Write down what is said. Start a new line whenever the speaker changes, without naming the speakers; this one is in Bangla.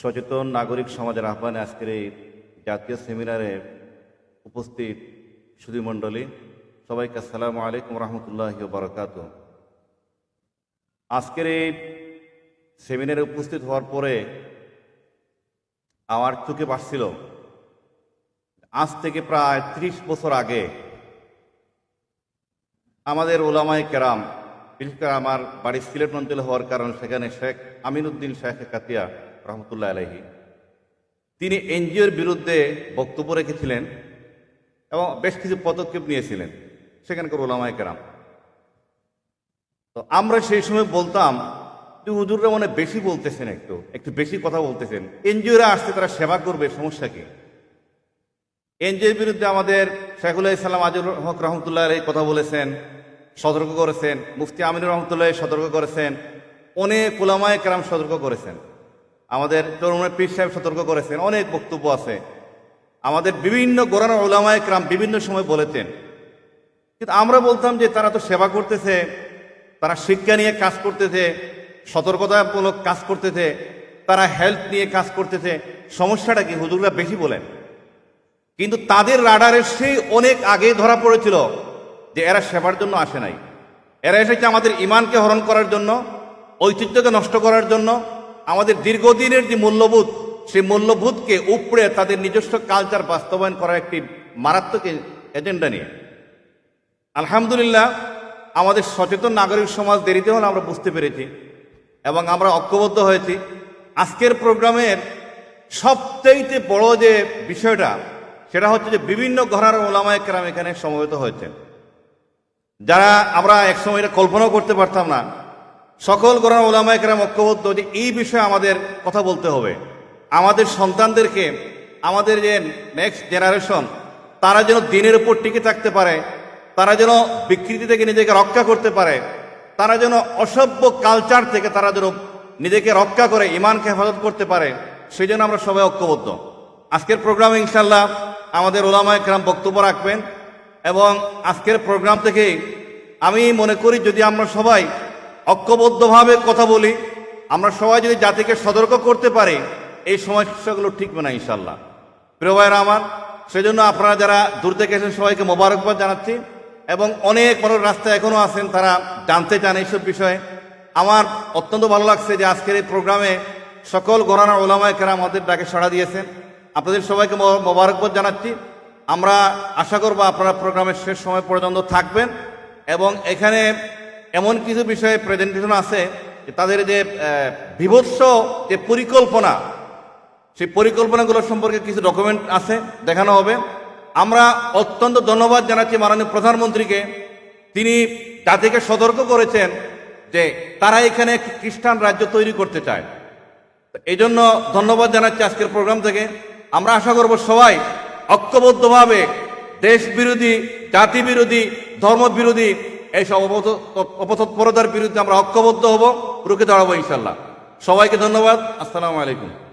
সচেতন নাগরিক সমাজের আহ্বানে আজকের এই জাতীয় সেমিনারে উপস্থিত সুধীমণ্ডলী সবাইকে আসসালামু আলাইকুম রহমতুল্লাহ বরকাত। আজকের এই সেমিনারে উপস্থিত হওয়ার পরে আমার চোখে বাসছিল, আজ থেকে প্রায় ত্রিশ বছর আগে আমাদের ওলামায় কেরাম, বিশেষ করে আমার বাড়ি সিলেট অঞ্চলে হওয়ার কারণ সেখানে শেখ আমিনুদ্দিন শেখ কাতিয়া রহমতুল্লাহ আলহী তিনি এনজিওর বিরুদ্ধে বক্তব্য রেখেছিলেন এবং বেশ কিছু পদক্ষেপ নিয়েছিলেন সেখানকার ওলামায় কেরাম। তো আমরা সেই সময় বলতাম যে হুজুররা মনে বেশি বলতেছেন একটু একটু বেশি কথা বলতেছেন। এনজিওরা আসতে তারা সেবা করবে, সমস্যা কি? এনজিওর বিরুদ্ধে আমাদের শেখুল্লাহ ইসলাম আজিল হক রহমতুল্লাহ এই কথা বলেছেন, সতর্ক করেছেন, মুফতি আমিনুর রহমতুল্লাহ সতর্ক করেছেন, অনেক কুলামায় কেরাম সতর্ক করেছেন। আমাদের তরুণের পীর সাহেব সতর্ক করেছেন, অনেক বক্তব্য আছে। আমাদের বিভিন্ন গোরানো ওলামায় ক্রাম বিভিন্ন সময় বলেছেন কিন্তু আমরা বলতাম যে তারা তো সেবা করতেছে, তারা শিক্ষা নিয়ে কাজ করতেছে, সতর্কতামূলক কাজ করতেছে, তারা হেলথ নিয়ে কাজ করতেছে। সমস্যাটা কি হুজুররা বেশি বলেন? কিন্তু তাদের রাডারের সেই অনেক আগে ধরা পড়েছিল যে এরা সেবার জন্য আসে নাই। এরা এসেছে আমাদের ইমানকে হরণ করার জন্য, ঐতিহ্যকে নষ্ট করার জন্য আমাদের দীর্ঘদিনের যে মূল্যবোধ, সেই মূল্যবোধকে উপড়ে তাদের নিজস্ব কালচার বাস্তবায়ন করার একটি মারাত্মক এজেন্ডা নিয়ে। আলহামদুলিল্লাহ, আমাদের সচেতন নাগরিক সমাজ দেরিতে হলে আমরা বুঝতে পেরেছি এবং আমরা ঐক্যবদ্ধ হয়েছি। আজকের প্রোগ্রামের সবচাইতে বড় যে বিষয়টা, সেটা হচ্ছে যে বিভিন্ন ঘরার ওলামায় কেরাম এখানে সমবেত হয়েছেন। যারা আমরা একসময় এটা কল্পনাও করতে পারতাম না সকল গোড়ার ওলামায় কেরাম ঐক্যবদ্ধ যে এই বিষয়ে আমাদের কথা বলতে হবে। আমাদের সন্তানদেরকে, আমাদের যে নেক্সট জেনারেশন তারা যেন দিনের উপর টিকে থাকতে পারে, তারা যেন বিকৃতি থেকে নিজেকে রক্ষা করতে পারে, তারা যেন অসভ্য কালচার থেকে তারা যেন নিজেকে রক্ষা করে ইমানকে হেফাজত করতে পারে, সেই জন্য আমরা সবাই ঐক্যবদ্ধ। আজকের প্রোগ্রামে ইনশাল্লাহ আমাদের ওলামায় কেরাম বক্তব্য রাখবেন এবং আজকের প্রোগ্রাম থেকে আমি মনে করি যদি আমরা সবাই ঐক্যবদ্ধভাবে কথা বলি, আমরা সবাই যদি জাতিকে সতর্ক করতে পারি, এই সমস্যাগুলো ঠিকবে না ইনশাল্লাহ প্রিয় ভাইরা আমার, সেজন্য আপনারা যারা দূর থেকে এসেছেন সবাইকে মোবারকবাদ জানাচ্ছি এবং অনেক বড় রাস্তায় এখনও আছেন তারা জানতে চান এইসব বিষয়ে। আমার অত্যন্ত ভালো লাগছে যে আজকের এই প্রোগ্রামে সকল গণানা ওলামায় কেরা আমাদের ডাকে সাড়া দিয়েছেন। আপনাদের সবাইকে মোবারকবাদ জানাচ্ছি। আমরা আশা করব আপনারা প্রোগ্রামের শেষ সময় পর্যন্ত থাকবেন এবং এখানে এমন কিছু বিষয়ে প্রেজেন্টেশন আছে তাদের যে বিভৎস যে পরিকল্পনা, সেই পরিকল্পনাগুলো সম্পর্কে কিছু ডকুমেন্ট আছে, দেখানো হবে। আমরা অত্যন্ত ধন্যবাদ জানাচ্ছি মাননীয় প্রধানমন্ত্রীকে। তিনি জাতিকে সতর্ক করেছেন যে তারা এখানে খ্রিস্টান রাজ্য তৈরি করতে চায়। এই জন্য ধন্যবাদ জানাচ্ছি আজকের প্রোগ্রাম থেকে। আমরা আশা করব সবাই ঐক্যবদ্ধভাবে দেশ বিরোধী জাতি বিরোধী ধর্ম বিরোধী এইসব অপত- অপতৎপরতার বিরুদ্ধে আমরা ঐক্যবদ্ধ হব রুখে দাঁড়াবো ইনশাল্লাহ সবাইকে ধন্যবাদ। আসসালামু আলাইকুম।